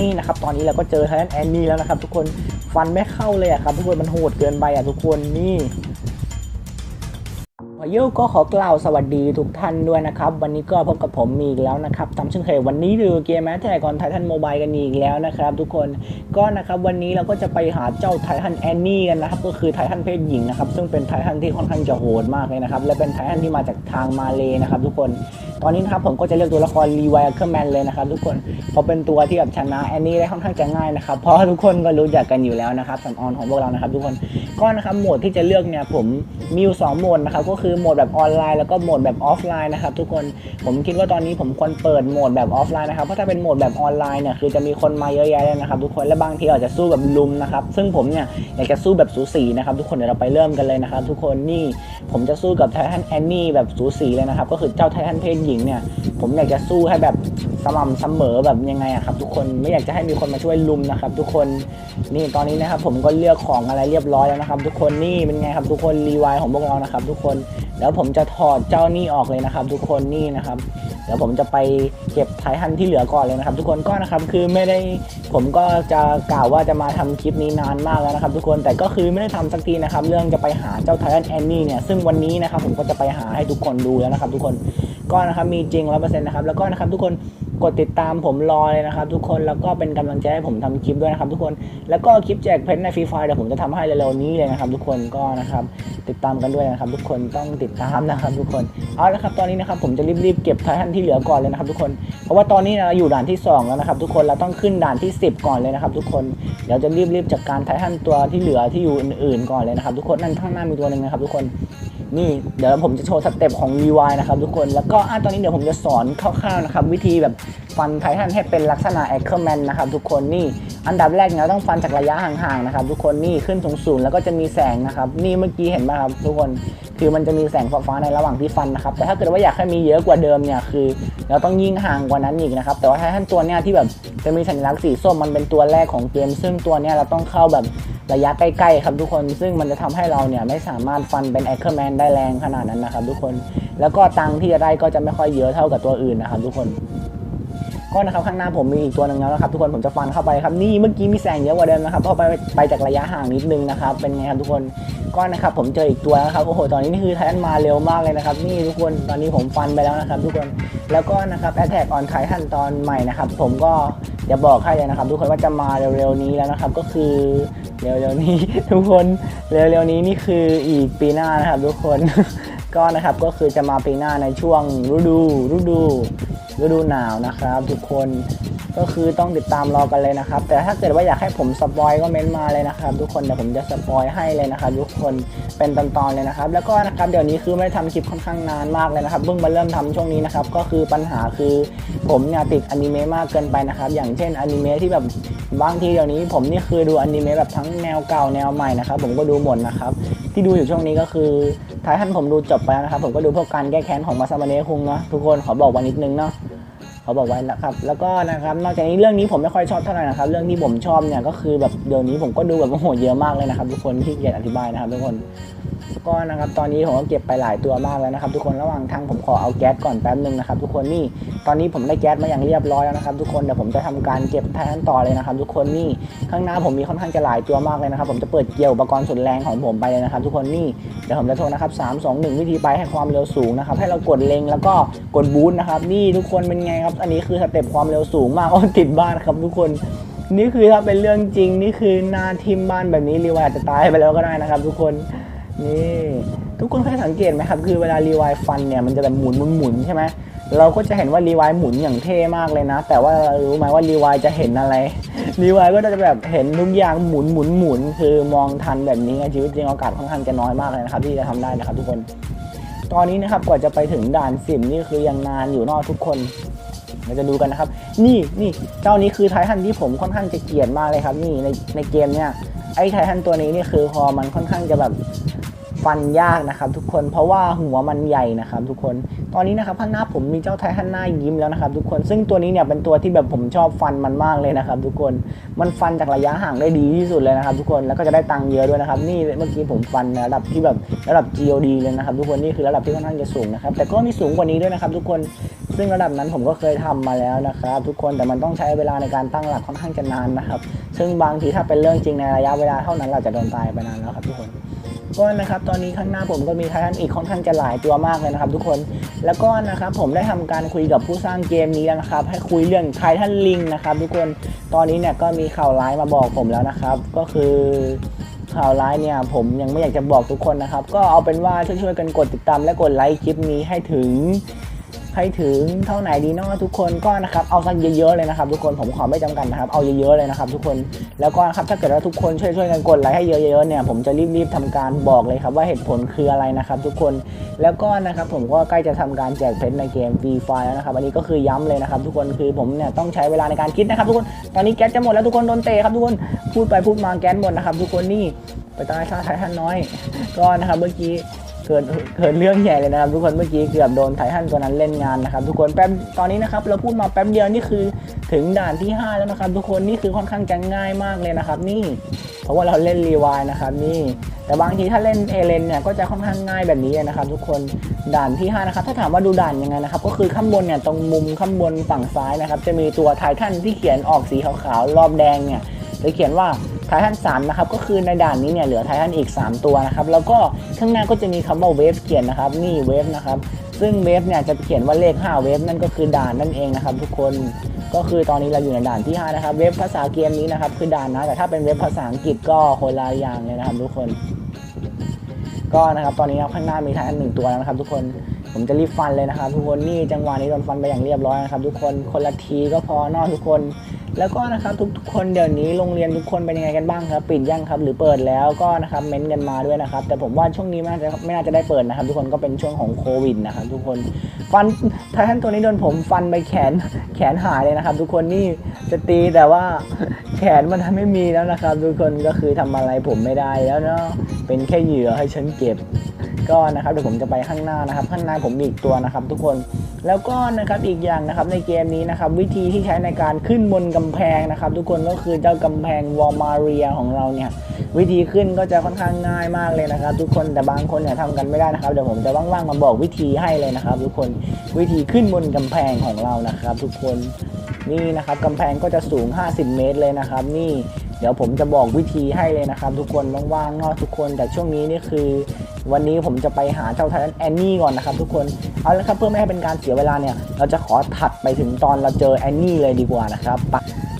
นี่นะครับตอนนี้เราก็เจอไททันแอนนี่แล้วนะครับ ทุกคนฟันไม่เข้าเลยอะครับทุกคนมันโหดเกินไปอะทุกคนนี่พายุก็ขอกล่าวสวัสดีทุกท่านด้วยนะครับ วันนี้ก็พบกับผมมีอีกแล้วนะครับตามเช่นเคยวันนี้ดูเกมแมทแทกอนไททันโมบายกันอีกแล้วนะครับ ทุกคนก็นะครับวันนี้เราก็จะไปหาเจ้าไททันแอนนี่กันนะครับก็คือไททันเพศหญิงนะครับซึ่งเป็นไททันที่ค่อนข้างจะโหดมากเลยนะครับและเป็นไททันที่มาจากทางมาเลนะครับทุกคนตอนนี้นะครับผมก็จะเลือกตัวละครรีไวเคิร์แมนเลยนะครับทุกคนเพราะเป็นตัวที่แบบชนะแอนนี่ได้ค่อนข้างจะง่ายนะครับเพราะทุกคนก็รู้จักกันอยู่แล้วนะครับสันออนของพวกเรานะครับทุกคนก็นะครับโหมดที่จะเลือกเนี่ยผมมีอยู่สองโหมดนะครับก็คือโหมดแบบออนไลน์แล้วก็โหมดแบบออฟไลน์นะครับทุกคนผมคิดว่าตอนนี้ผมควรเปิดโหมดแบบออฟไลน์นะครับเพราะถ้าเป็นโหมดแบบออนไลน์เนี่ยคือจะมีคนมาเยอะแยะเลยนะครับทุกคนและบางทีอาจจะสู้แบบลุมนะครับซึ่งผมเนี่ยอยากจะสู้แบบสูสีนะครับทุกคนเดี๋ยวเราไปเริ่มกันเลยนะครับทุกคนนี่ผมจะสู้กับไททันแอนนี่แบบสูสีเลยนะครับก็คือเจ้าไททันเพศหญิงเนี่ย ผมอยากจะสู้ให้แบบสม่ำเสมอแบบยังไงอะครับ ทุกคนไม่อยากจะให้มีคนมาช่วยลุมนะครับ ทุกคนนี่ตอนนี้นะครับ ผมก็เลือกของอะไรเรียบร้อยแล้วนะครับ ทุกคนนี่เป็นไงครับทุกคนรีวายของพวกเรานะครับ ทุกคนแล้วผมจะถอดเจ้านี่ออกเลยนะครับ ทุกคนนี่นะครับเดี๋ยวผมจะไปเก็บไททันที่เหลือก่อนเลยนะครับ ทุกคนก็นะครับคือไม่ได้ผมก็จะกล่าวว่าจะมาทำคลิปนี้นานมากแล้วนะครับ ทุกคนแต่ก็คือไม่ได้ทำสักทีนะครับ เรื่องจะไปหาเจ้าไททันแอนนี่เนี่ยซึ่งวันนี้นะครับผมก็จะไปหาให้ทุกคนดูแล้วนะครับ ทุกคน ก็นะครับมีจริงร้อเปอร์เซ็นต์นะครับแล้วก็นะครับทุกคนกดติดตามผมรอเลยนะครับ ทุกคนแล้วก็เป็นกำลังใจให้ผมทำคลิปด้วยนะครับ ทุกคนแล้วก็คลิปแจกเพชรในฟรีไฟเดี๋ยวผมจะทำให้เร็วๆนี้เลยนะครับ ทุกคนก็นะครับติดตามกันด้วยนะครับ ทุกคนต้องติดตามนะครับ ทุกคนเอาละครับตอนนี้นะครับผมจะรีบๆเก็บไททันที่เหลือก่อนเลยนะครับ ทุกคนเพราะว่าตอนนี้เราอยู่ด่านที่สองแล้วนะครับ ทุกคนเราต้องขึ้นด่านที่ 10 ก่อนเลยนะครับ ทุกคนเดี๋ยวจะรีบๆจัดการไททันตัวที่เหลือที่อยู่อื่นๆก่อนเลยนะครับ ทุกคนนั่นข้างหน้ามีตัวหนึ่งนะครับ ทุกคน นี่เดี๋ยวผมจะโชว์สเต็ปของรีวายนะครับทุกคนแล้วก็อะตอนนี้เดี๋ยวผมจะสอนคร่าวๆนะครับวิธีแบบฟันไททันให้เป็นลักษณะแอคเคอร์แมนนะครับทุกคนนี่อันดับแรกเนี่ยเราต้องฟันจากระยะห่างๆนะครับทุกคนนี่ขึ้นสูงๆแล้วก็จะมีแสงนะครับนี่เมื่อกี้เห็นไหมครับทุกคนคือมันจะมีแสงฟ้าในระหว่างที่ฟันนะครับแต่ถ้าเกิดว่าอยากให้มีเยอะกว่าเดิมเนี่ยคือ เราต้องยิ่งห่างกว่านั้นอีกนะครับแต่ว่าไททันตัวเนี้ยที่แบบจะมีสัญลักษณ์สีส้มมันเป็นตัวแรกของเกม ซึ่งตัวเนี้ยเราต้องเข้าแบบ ระยะใกล้ๆครับทุกคนซึ่งมันจะทำให้เราเนี่ยไม่สามารถฟันเป็นแอคเคอร์แมนได้แรงขนาดนั้นนะครับทุกคนแล้วก็ตังที่จะได้ก็จะไม่ค่อยเยอะเท่ากับตัวอื่นนะครับทุกคน ก็นะครับข้างหน้าผมมีอีกตัวหนึ่งแล้วนะครับทุกคนผมจะฟันเข้าไปครับนี่เมื่อกี้มีแสงเยอะกว่าเดิมนะครับเพราะไปไปจากระยะห่างนิดนึงนะครับเป็นไงครับทุกคนก็นะครับผมเจออีกตัวแล้วครับโอ้โหตอนนี้นี่คือไททันมาเร็วมากเลยนะครับนี่ทุกคนตอนนี้ผมฟันไปแล้วนะครับ ทุกคนแล้วก็นะครับแอตแทกออนไททันตอนใหม่นะครับผมก็จะบอกให้เลยนะครับ ทุกคนว่าจะมาเร็วๆนี้แล้วนะครับก็คือเร็วๆนี้ ทุกคนเร็วๆนี้นี่คืออีกปีหน้านะครับ ทุกคนก็นะครับก็คือจะมาปีหน้าในช่วงฤดูฤดู ฤดูหนาวนะครับทุกคนก็คือต้องติดตามรอกันเลยนะครับ แต่ถ้าเกิดว่าอยากให้ผมสปอยก็เม้นต์มาเลยนะครับ ทุกคนเดี๋ยวผมจะสปอยให้เลยนะครับ ทุกคนเป็นตอนๆเลยนะครับ แล้วก็นะครับเดี๋ยวนี้คือไม่ได้ทำคลิปค่อนข้างนานมากเลยนะครับเพิ่งมาเริ่มทำช่วงนี้นะครับก็คือปัญหาคือผมเนี่ยติดอนิเมะมากเกินไปนะครับ อย่างเช่นอนิเมะที่แบบบางทีเดี๋ยวนี้ ผมนี่คือดูอนิเมะแบบทั้งแนวเก่าแนวใหม่นะครับ ผมก็ดูหมดนะครับ ที่ดูอยู่ช่วงนี้ก็คือท้ายท่านผมดูจบไปแล้วนะครับ ผมก็ดูพวกการแก้แค้นของมาซามาเนะคุงนะทุกคนขอบอกไว้นิดนึงเนาะ ขาบอกไว้นะครับ แล้วก็นะครับ นอกจากนี้เรื่องนี้ผมไม่ค่อยชอบเท่าไหร่นะครับ เรื่องที่ผมชอบเนี่ยก็คือแบบเดี๋ยวนี้ผมก็ดูแบบโอ้โหเยอะมากเลยนะครับ ทุกคนที่เกียรอธิบายนะครับทุกคนก็นะครับตอนนี้ผมก็เก็บไปหลายตัวมากแล้วนะครับ ทุกคนระหว่างทางผมขอเอาแก๊สก่อนแป๊บนึงนะครับทุกคนนี่ตอนนี้ผมได้แก๊สมาอย่างเรียบร้อยแล้วนะครับ ทุกคนเดี๋ยวผมจะทำการเก็บแทนต่อเลยนะครับ ทุกคนนี่ข้างหน้าผมมีค่อนข้างจะหลายตัวมากเลยนะครับ ผมจะเปิดเกี่ยวอุปกรณ์สุดแรงของผมไปเลยนะครับ ทุกคนนี่เดี๋ยวผมจะโทรนะครับสามสองหนึ่งวิธีไปให้ความเร็วสูงนะครับให้เรากดเล็งแล้วก็กดบูทนะครับนี่ทุกคนเป็นไงครับ อันนี้คือสเต็ปความเร็วสูงมากโอ้ติดบ้านครับ ทุกคนนี่คือถ้าเป็นเรื่องจริงนี่คือหน้าทิมบ้านแบบนี้รีวายอาจจะตายไปแล้วก็ได้นะครับ ทุกคน นี่ทุกคนเคยสังเกตไหมครับ คือเวลารีวายฟันเนี่ยมันจะแบบหมุนหมุนหมุนใช่ไหมเราก็จะเห็นว่ารีวายหมุนอย่างเท่มากเลยนะ แต่ว่ารู้ไหมว่ารีวายจะเห็นอะไรรีวายก็จะแบบเห็นทุกอย่างหมุนหมุนหมุนคือมองทันแบบนี้ชีวิตจริงโอกาสค่อนข้างจะน้อยมากเลยนะครับ ที่จะทำได้นะครับ ทุกคน ตอนนี้นะครับกว่าจะไปถึงด่านสิบนี่คือยังนานอยู่นอกทุกคนเราจะดูกันนะครับ นี่นี่เจ้านี้คือไททันที่ผมค่อนข้างจะเกลียดมากเลยครับ นี่ในในเกมเนี่ยไอ้ไททันตัวนี้นี่คือพอมันค่อนข้างจะแบบ ฟันยากนะครับ ทุกคนเพราะว่าหัวมันใหญ่นะครับ ทุกคนตอนนี้นะครับข้างหน้าผมมีเจ้าไททันหน้ายิ้มแล้วนะครับ ทุกคนซึ่งตัวนี้เนี่ยเป็นตัวที่แบบผมชอบฟันมันมากเลยนะครับ ทุกคนมันฟันจากระยะห่างได้ดีที่สุดเลยนะครับ ทุกคนแล้วก็จะได้ตังค์เยอะด้วยนะครับ นี่เมื่อกี้ผมฟันระดับที่แบบระดับ GOD เลยนะครับ ทุกคนนี่คือระดับที่ค่อนข้างจะสูงนะครับแต่ก็มีสูงกว่านี้ด้วยนะครับ ทุกคนซึ่งระดับนั้นผมก็เคยทำมาแล้วนะครับ ทุกคนแต่มันต้องใช้เวลาในการตั้งหลักค่อนข้างจะนานนะครับ ซึ่งบางทีถ้าเป็นเรื่องจริงในระยะเวลาเท่านั้นเราจะโดนตายไปนานแล้วครับทุกคน ก็นะครับตอนนี้ข้างหน้าผมก็มีไททันอีกค่อนข้างจะหลายตัวมากเลยนะครับ ทุกคนแล้วก็นะครับผมได้ทำการคุยกับผู้สร้างเกมนี้แล้วนะครับ ให้คุยเรื่องไททันลิงนะครับ ทุกคนตอนนี้เนี่ยก็มีข่าวร้ายมาบอกผมแล้วนะครับ ก็คือข่าวร้ายเนี่ยผมยังไม่อยากจะบอกทุกคนนะครับ ก็เอาเป็นว่าช่วยๆกันกดติดตามและกดไลค์คลิปนี้ให้ถึง ให้ถึงเท่าไหนดีเนาะทุกคนก็นะครับเอาสักเยอะๆเลยนะครับทุกคนผมขอไม่จำกัดนะครับเอาเยอะๆเลยนะครับทุกคนแล้วก็นะครับถ้าเกิดว่าทุกคนช่วยๆกันกดไลค์ให้เยอะๆเนี่ยผมจะรีบๆทำการบอกเลยครับว่าเหตุผลคืออะไรนะครับทุกคนแล้วก็นะครับผมก็ใกล้จะทำการแจกเพชรในเกมฟรีไฟแล้วนะครับอันนี้ก็คือย้ำเลยนะครับ ทุกคนคือผมเนี่ยต้องใช้เวลาในการคิดนะครับทุกคนตอนนี้แก๊สจะหมดแล้วทุกคนโดนเตะครับทุกคนพูดไปพูดมาแก๊สหมดนะครับทุกคนนี่ไปตายชาไททันน้อยก็นะครับเมื่อกี้ เกิดเกิดเรื่องใหญ่เลยนะครับทุกคนเมื่อกี้เกือบโดนไททันตัวนั้นเล่นงานนะครับทุกคนแป๊บตอนนี้นะครับเราพูดมาแป๊บเดียวนี่คือถึงด่านที่ 5 แล้วนะครับ ทุกคนนี่คือค่อนข้างจะง่ายมากเลยนะครับ นี่เพราะว่าเราเล่นรีวายนะครับนี่แต่บางทีถ้าเล่นเอเลนเนี่ยก็จะค่อนข้างง่ายแบบนี้นะครับทุกคนด่านที่ 5 นะครับ ถ้าถามว่าดูด่านยังไงนะครับ ก็คือข้างบนเนี่ยตรงมุมข้างบนฝั่งซ้ายนะครับ จะมีตัวไททันที่เขียนออกสีขาวๆรอบแดงเนี่ยจะเขียนว่า ไททัน3นะครับก็คือในด่านนี้เนี่ยเหลือไททันอีก 3 ตัวนะครับแล้วก็ข้างหน้าก็จะมีคำว่าเวฟเขียนนะครับนี่เวฟนะครับซึ่งเวฟเนี่ยจะเขียนว่าเลข 5 เวฟนั่นก็คือด่านนั่นเองนะครับ ทุกคนก็คือตอนนี้เราอยู่ในด่านที่ 5 นะครับ เวฟภาษาเกมนี้นะครับคือด่านนะแต่ถ้าเป็นเวฟภาษาอังกฤษก็คนละอย่างเลยนะครับ ทุกคน ก็นะครับตอนนี้ข้างหน้ามีไททันหนึ่งตัวแล้วนะครับ ทุกคนผมจะรีบฟันเลยนะครับ ทุกคนนี่จังหวะนี้โดนฟันไปอย่างเรียบร้อยนะครับ ทุกคนคนละทีก็พอเนอกทุกคน แล้วก็นะครับทุกๆคนเดี๋ยวนี้โรงเรียนทุกคนเป็นยังไงกันบ้างครับ ปิดยังครับ หรือเปิดแล้วก็นะครับเม้นกันมาด้วยนะครับ แต่ผมว่าช่วงนี้ไม่น่าจะไม่น่าจะได้เปิดนะครับ ทุกคนก็เป็นช่วงของโควิดนะครับ ทุกคนฟันไททันตัวนี้โดนผมฟันไปแขนแขนหายเลยนะครับ ทุกคนนี่จะตีแต่ว่า แขนมันไม่มีแล้วนะครับ ทุกคนก็คือทำอะไรผมไม่ได้แล้วเนาะเป็นแค่เหยื่อให้ฉันเก็บก็นะครับเดี๋ยวผมจะไปข้างหน้านะครับ ข้างหน้าผมมีอีกตัวนะครับ ทุกคนแล้วก็นะครับอีกอย่างนะครับในเกมนี้นะครับ วิธีที่ใช้ในการขึ้นบนกำแพงนะครับ ทุกคนก็คือเจ้ากำแพงวอลมาเรียของเราเนี่ยวิธีขึ้นก็จะค่อนข้างง่ายมากเลยนะครับ ทุกคนแต่บางคนเนี่ยทำกันไม่ได้นะครับเดี๋ยวผมจะว่างๆมาบอกวิธีให้เลยนะครับ ทุกคนวิธีขึ้นบนกำแพงของเรานะครับ ทุกคน นี่นะครับกำแพงก็จะสูง 50 เมตรเลยนะครับ นี่เดี๋ยวผมจะบอกวิธีให้เลยนะครับ ทุกคนว่างๆเนอะทุกคน แต่ช่วงนี้นี่คือ วันนี้ผมจะไปหาเจ้าไททันแอนนี่ก่อนนะครับ ทุกคน เอาละครับเพื่อไม่ให้เป็นการเสียเวลาเนี่ย เราจะขอถัดไปถึงตอนเราเจอแอนนี่เลยดีกว่านะครับไป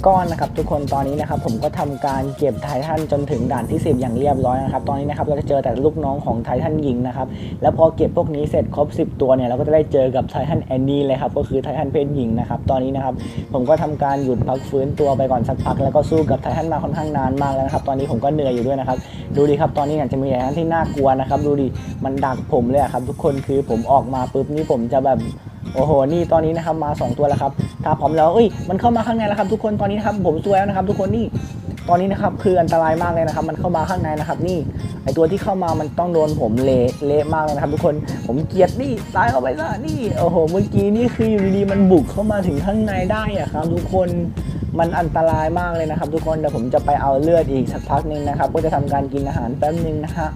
ก็นะครับทุกคนตอนนี้นะครับผมก็ทำการเก็บไททันจนถึงด่านที่ 10 อย่างเรียบร้อยนะครับตอนนี้นะครับเราจะเจอแต่ลูกน้องของไททันหญิงนะครับแล้วพอเก็บพวกนี้เสร็จครบ 10 ตัวเนี่ยเราก็จะได้เจอกับไททันแอนนี่เลยครับก็คือไททันเพศหญิงนะครับตอนนี้นะครับผมก็ทำการหยุดพักฟื้นตัวไปก่อนสักพัก แล้วก็สู้กับไททันมาค่อนข้างนานมากแล้วนะครับตอนนี้ผมก็เหนื่อยอยู่ด้วยนะครับดูดิครับตอนนี้เนี่ยจะมีไททันที่น่ากลัวนะครับดูดิมันดักผมเลยครับทุกคนคือผมออกมาปุ๊บนี่ผมจะแบบโอ้โห นี่ตอนนี้นะครับมา 2 ตัวแล้วครับ ถ้าพร้อมแล้ว เอ้ย มันเข้ามาข้างในแล้วครับทุกคน ตอนนี้นะครับผมซวยแล้วนะครับ ทุกคนนี่ ตอนนี้นะครับคืออันตรายมากเลยนะครับ มันเข้ามาข้างในนะครับ นี่ ไอตัวที่เข้ามามันต้องโดนผมเละเละมากเลยนะครับ ทุกคน ผมเกลียดนี่ตายเข้าไปซะนี่ โอ้โห เมื่อกี้นี่คืออยู่ดีๆมันบุกเข้ามาถึงข้างในได้อะครับ ทุกคน มันอันตรายมากเลยนะครับ ทุกคน เดี๋ยวผมจะไปเอาเลือดอีกสักพักหนึงนะครับ ก็จะทำการกินอาหารแป๊บนึงนะฮะ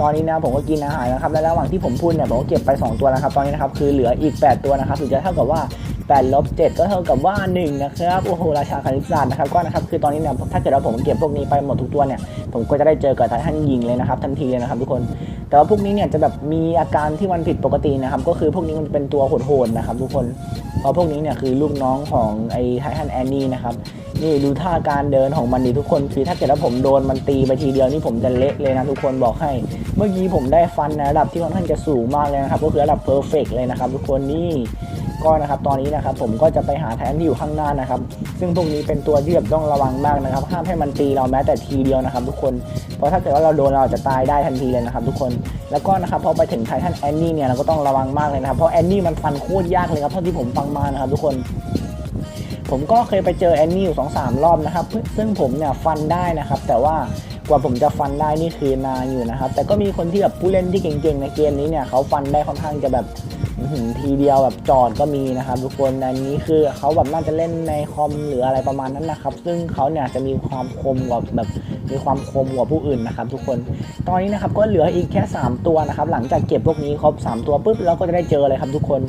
ตอนนี้นะผมก็กินอาหารนะครับและระหว่างที่ผมพูดเนี่ยผมก็เก็บไป 2 ตัวแล้วครับตอนนี้นะครับคือเหลืออีก 8 ตัวนะครับถึงจะเท่ากับว่า 8ลบ7ก็เท่ากับว่า 1 นะครับ โอ้โห ราชาคณิตศาสตร์นะครับก็นะครับคือตอนนี้เนี่ยถ้าเกิดว่าผมเก็บพวกนี้ไปหมดทุกตัวเนี่ยผมก็จะได้เจอกับททันยิงเลยนะครับทันทีเลยนะครับทุกคน แต่ว่าพวกนี้เนี่ยจะแบบมีอาการที่มันผิดปกตินะครับก็คือพวกนี้มันเป็นตัวโหดๆนะครับทุกคนเพราะพวกนี้เนี่ยคือลูกน้องของไอ้ไททันแอนนี่นะครับนี่ดูท่าการเดินของมันดีทุกคนคือถ้าเกิดว่าผมโดนมันตีไปทีเดียวนี่ผมจะเละเลยนะทุกคนบอกให้ เมื่อกี้ผมได้ฟันในระดับที่ค่อนข้างจะสูงมากเลยนะครับก็คือระดับเพอร์เฟกเลยนะครับทุกคนนี่ ก็นะครับตอนนี้นะครับผมก็จะไปหาแทนที่อยู่ข้างหน้านะครับ ซึ่งพวกนี้เป็นตัวที่แบบต้องระวังมากนะครับ ห้ามให้มันตีเราแม้แต่ทีเดียวนะครับ ทุกคนเพราะถ้าเกิดว่าเราโดนเราจะตายได้ทันทีเลยนะครับ ทุกคนแล้วก็นะครับพอไปถึงไททันแอนนี่เนี่ยเราก็ต้องระวังมากเลยนะครับเพราะแอนนี่มันฟันโคตรยากเลยครับเท่าที่ผมฟังมานะครับ ทุกคนผมก็เคยไปเจอแอนนี่อยู่สองสามรอบนะครับ ซึ่งผมเนี่ยฟันได้นะครับ แต่ว่ากว่าผมจะฟันได้นี่คือนานอยู่นะครับ แต่ก็มีคนที่แบบผู้เล่นที่เก่งๆในเกมนี้เนี่ยเขาฟันได้ค่อนข้างจะแบบ ทีเดียวแบบจอดก็มีนะครับทุกคนอันนี้คือเขาแบบน่าจะเล่นในคอมหรืออะไรประมาณนั้นนะครับ ซึ่งเขาเนี่ยจะมีความคมกว่าแบบมีความคมกว่าผู้อื่นนะครับ ทุกคนตอนนี้นะครับก็เหลืออีกแค่ 3 ตัวนะครับ หลังจากเก็บพวกนี้ครบ 3 ตัวปุ๊บเราก็จะได้เจอเลยครับทุกคน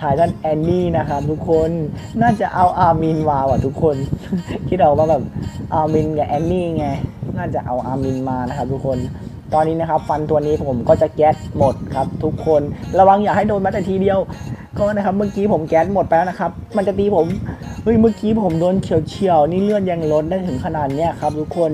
ถ่ายกันแอนนี่นะครับทุกคนน่าจะเอาอาร์มินมาว่ะทุกคนคิดเอาว่าแบบอาร์มินกับแอนนี่ไงน่าจะเอาอาร์มินมานะครับทุกคน ตอนนี้นะครับฟันตัวนี้ผมก็จะแก๊สหมดครับ ทุกคนระวังอย่าให้โดนแม้แต่ทีเดียว ก็นะครับเมื่อกี้ผมแก๊สหมดไปแล้วนะครับ มันจะตีผมเฮ้ยเมื่อกี้ผมโดนเฉียวเฉียวนี่เลือดยังลดได้ถึงขนาดเนี้ยครับ ทุกคน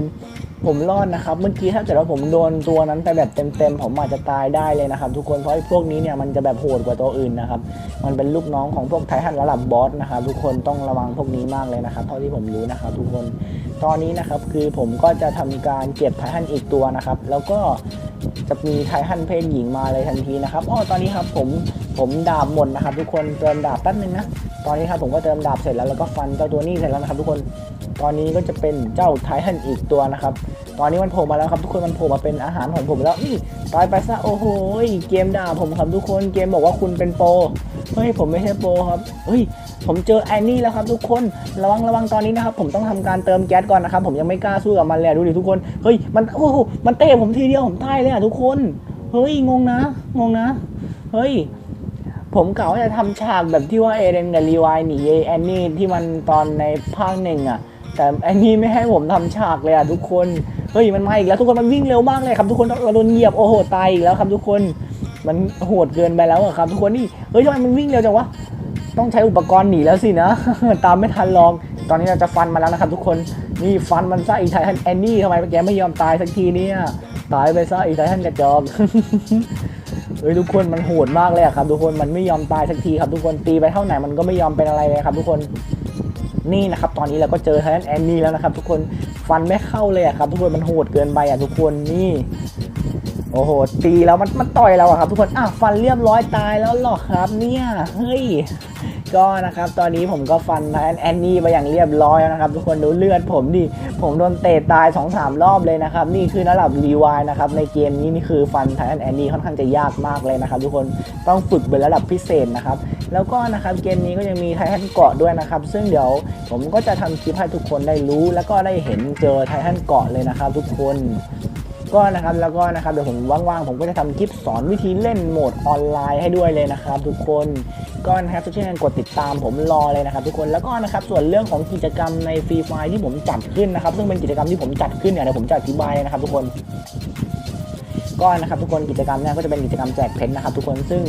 ผมรอดนะครับ เมื่อกี้ถ้าเกิดว่าผมโดนตัวนั้นไปแบบเต็มๆผมอาจจะตายได้เลยนะครับ ทุกคนเพราะไอ้พวกนี้เนี่ยมันจะแบบโหดกว่าตัวอื่นนะครับ มันเป็นลูกน้องของพวกไททันระดับบอสนะครับทุกคนต้องระวังพวกนี้มากเลยนะครับเท่าที่ผมรู้นะครับทุกคนตอนนี้นะครับคือผมก็จะทำการเก็บไททันอีกตัวนะครับ แล้วก็จะมีไททันเพศหญิงมาเลยทันทีนะครับอ๋อตอนนี้ครับผม ผมดาบหมดนะครับ ทุกคนเติมดาบแป๊บนึงนะตอนนี้ครับผมก็เติมดาบเสร็จแล้วแล้วก็ฟันเจ้าตัวนี้เสร็จแล้วนะครับ ทุกคนตอนนี้ก็จะเป็นเจ้าไททันอีกตัวนะครับ ตอนนี้มันโผล่มาแล้วครับ ทุกคนมันโผล่มาเป็นอาหารของผมแล้วนี่ตายไปซะโอ้โหเกมด่าผมครับทุกคนเกมบอกว่าคุณเป็นโปรเฮ้ยผมไม่ใช่โปรครับเฮ้ยผมเจอแอนนี่แล้วครับทุกคนระวังระวังตอนนี้นะครับผมต้องทำการเติมแก๊สก่อนนะครับผมยังไม่กล้าสู้กับมันเลยดูดิทุกคนเฮ้ยมันโอ้โหมันเตะผมทีเดียวผมตายเลยอะทุกคน เฮ้ยงงนะงงนะ เฮ้ย ผมกะว่าจะทำฉากแบบที่ว่าเอเรนกับรีวายหนีแอนนี่ที่มันตอนในภาคหนึ่งอะแต่แอนนี่ไม่ให้ผมทำฉากเลยอะทุกคน เฮ้ยมันมาอีกแล้วทุกคนมันวิ่งเร็วมากเลยครับทุกคนเราโดนเหยียบโอ้โหตายอีกแล้วครับทุกคน มันโหดเกินไปแล้วอะครับทุกคนนี่ เฮ้ยทำไมมันวิ่งเร็วจังวะ ต้องใช้อุปกรณ์หนีแล้วสินะ ตามไม่ทันลอง ตอนนี้เราจะฟันมาแล้วนะครับทุกคน นี่ฟันมันซะอีไททันแอนนี่ทำไมแกไม่ยอมตายสักทีเนี่ย ตายไปซะอีไททันกระจอก เฮ้ยทุกคนมันโหดมากเลยครับ ทุกคนมันไม่ยอมตายสักทีครับทุกคนตีไปเท่าไหร่มันก็ไม่ยอมเป็นอะไรเลยครับ ทุกคนนี่นะครับตอนนี้เราก็เจอไททันแอนนี่แล้วนะครับ ทุกคนฟันไม่เข้าเลยครับ ทุกคนมันโหดเกินไปอะทุกคนนี่โอ้โหตีแล้วมันมันต่อยเราอะครับ ทุกคนอะฟันเรียบร้อยตายแล้วหรอครับ เนี่ยเฮ้ย ก็นะครับตอนนี้ผมก็ฟันแอนแอนนี่ไปอย่างเรียบร้อยแล้วนะครับ ทุกคนดูเลือดผมดิ ผมโดนเตะตาย2อสรอบเลยนะครับ นี่คือระดับรีวายนะครับในเกมนี้นี่คือฟันไททันแอนนี่ค่อนข้างจะยากมากเลยนะครับ ทุกคนต้องฝึกเป็นระดับพิเศษนะครับ แล้วก็นะครับเกมนี้ก็ยังมีไททันเกาะด้วยนะครับ ซึ่งเดี๋ยวผมก็จะทำคลิปให้ทุกคนได้รู้ แล้วก็ได้เห็นเจอไททันเกาะเลยนะครับ ทุกคน ก็นะครับแล้วก็นะครับเดี๋ยวผมว่างๆผมก็จะทำคลิปสอนวิธีเล่นโหมดออนไลน์ให้ด้วยเลยนะครับ ทุกคนก็นะครับช่วยกันกดติดตามผมรอเลยนะครับ ทุกคนแล้วก็นะครับส่วนเรื่องของกิจกรรมในฟรีไฟที่ผมจัดขึ้นนะครับ ซึ่งเป็นกิจกรรมที่ผมจัดขึ้นเนี่ยเดี๋ยวผมจะอธิบายนะครับ ทุกคนก็นะครับทุกคนกิจกรรมเนี่ยก็จะเป็นกิจกรรมแจกเพชรนะครับ ทุกคนซึ่ง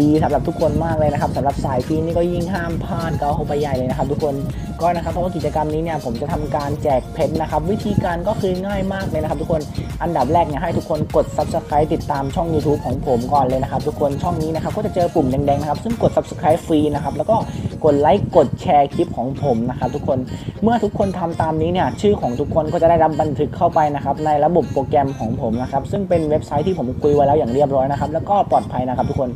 ดีสำหรับทุกคนมากเลยนะครับสำหรับสายฟรีนี่ก็ยิ่งห้ามพลาดก็เอาเข้าไปใหญ่เลยนะครับ ทุกคนก็นะครับเพราะว่ากิจกรรมนี้เนี่ยผมจะทำการแจกเพชรนะครับ วิธีการก็คือง่ายมากเลยนะครับ ทุกคนอันดับแรกเนี่ยให้ทุกคนกด subscribe ติดตามช่อง YouTube ของผมก่อนเลยนะครับ ทุกคนช่องนี้นะครับก็จะเจอปุ่มแดงๆนะครับซึ่งกด subscribe ฟรีนะครับแล้วก็ กดไลค์กดแชร์คลิปของผมนะครับทุกคนเมื่อทุกคนทำตามนี้เนี่ยชื่อของทุกคนก็จะได้รับบันทึกเข้าไปนะครับในระบบโปรแกรมของผมนะครับซึ่งเป็นเว็บไซต์ที่ผมคุยไว้แล้วอย่างเรียบร้อยนะครับแล้วก็ปลอดภัยนะครับทุกคน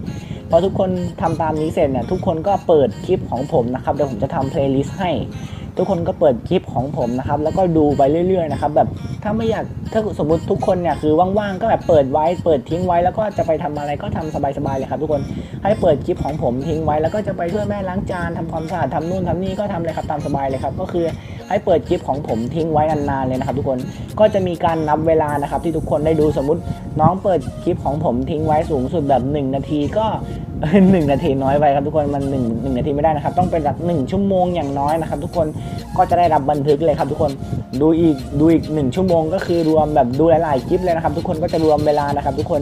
พอทุกคนทำตามนี้เสร็จเนี่ยทุกคนก็เปิดคลิปของผมนะครับเดี๋ยวผมจะทำเพลย์ลิสต์ให้ ทุกคนก็เปิดคลิปของผมนะครับ แล้วก็ดูไปเรื่อยๆนะครับแบบถ้าไม่อยากถ้าสมมติทุกคนเนี่ยคือว่างๆก็แบบเปิดไว้เปิดทิ้งไว้แล้วก็จะไปทำอะไรก็ทำสบายๆเลยครับ ทุกคนให้เปิดคลิปของผมทิ้งไว้แล้วก็จะไปช่วยแม่ล้างจานทำความสะอาดทำนู่นทำนี่ก็ทำเลยครับตามสบายเลยครับก็คือ ให้เปิดคลิปของผมทิ้งไว้นานๆเลยนะครับ ทุกคนก็จะมีการนับเวลานะครับ ที่ทุกคนได้ดูสมมติน้องเปิดคลิปของผมทิ้งไว้สูงสุดแบบ 1 นาทีก็หนึ่งนาทีน้อยไปครับทุกคนมันหนึ่งหนึ่งนาทีไม่ได้นะครับ ต้องเป็นหลักหนึ่งชั่วโมงอย่างน้อยนะครับ ทุกคนก็จะได้รับบันทึกเลยครับทุกคนดูอีกดูอีกหนึ่งชั่วโมง ก็คือรวมแบบดูหลายๆคลิปเลยนะครับ ทุกคนก็จะรวมเวลานะครับ ทุกคน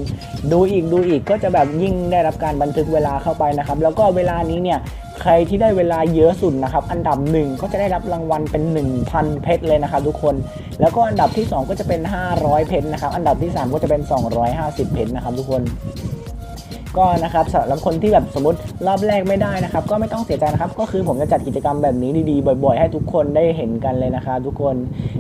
ดูอีกดูอีกก็จะแบบยิ่งได้รับการบันทึกเวลาเข้าไปนะครับ แล้วก็เวลานี้เนี่ย ใครที่ได้เวลาเยอะสุดนะครับ อันดับหนึ่งก็จะได้รับรางวัลเป็น 1,000 เพชรเลยนะครับทุกคน แล้วก็อันดับที่ 2 ก็จะเป็น 500 เพชรนะครับ อันดับที่ 3 ก็จะเป็น 250 เพชรนะครับทุกคน ก็นะครับสำหรับคนที่แบบสมมติรอบแรกไม่ได้นะครับ ก็ไม่ต้องเสียใจนะครับ ก็คือผมจะจัดกิจกรรมแบบนี้ดีๆ บ่อย ๆ ให้ทุกคนได้เห็นกันเลยนะครับทุกคน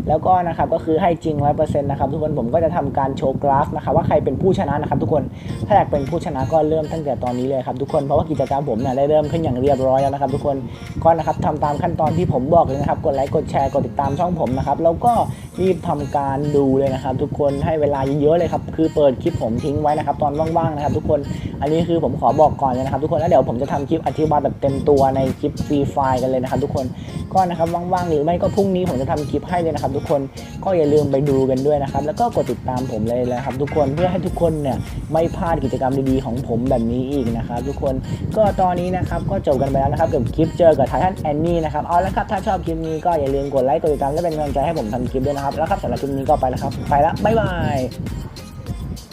แล้วก็นะครับก็คือให้จริง100%นต์นะครับทุกคนผมก็จะทำการโชว์กราฟนะครับว่าใครเป็นผู้ชนะนะครับทุกคนถ้าอยากเป็นผู้ชนะก็เริ่มตั้งแต่ตอนนี้เลยครับทุกคนเพราะว่ากิจกรรมผมเนี่ยได้เริ่มขึ้นอย่างเรียบร้อยแล้วนะครับ ทุกคนก็นะครับทำตามขั้นตอนที่ผมบอกเลยนะครับกดไลค์กดแชร์กดติดตามช่องผมนะครับแล้วก็ รีบทำการดูเลยนะครับ ทุกคนให้เวลาเยอะๆเลยครับคือเปิดคลิปผมทิ้งไว้นะครับตอนว่างๆนะครับ ทุกคนอันนี้คือผมขอบอกก่อนเลยนะครับ ทุกคนแล้วเดี๋ยวผมจะทำคลิปอธิบายแบบเต็มตัวในคลิปฟรีไฟล์กันเลยนะครับ ทุกคนก็นะครับว่างๆหรือไม่ก็พรุ่งนี้ผมจะทำคลิปให้เลยนะครับ ทุกคนก็อย่าลืมไปดูกันด้วยนะครับ แล้วก็กดติดตามผมเลยนะครับ ทุกคนเพื่อให้ทุกคนเนี่ยไม่พลาดกิจกรรมดีๆของผมแบบนี้อีกนะครับ ทุกคนก็ตอนนี้นะครับก็จบกันไปแล้วนะครับกับคลิปเจอกับไททันแอนนี่นะครับเอาละครับถ้าชอบคลิปนี้ก็อย่าลืมกดไลค์กดติดตามและเป็นกำลังใจให้ผมทำคลิปด้วยนะครับ แล้วครับสำหรับคลิปนี้ก็ไปแล้วครับ ไปแล้วบ๊ายบาย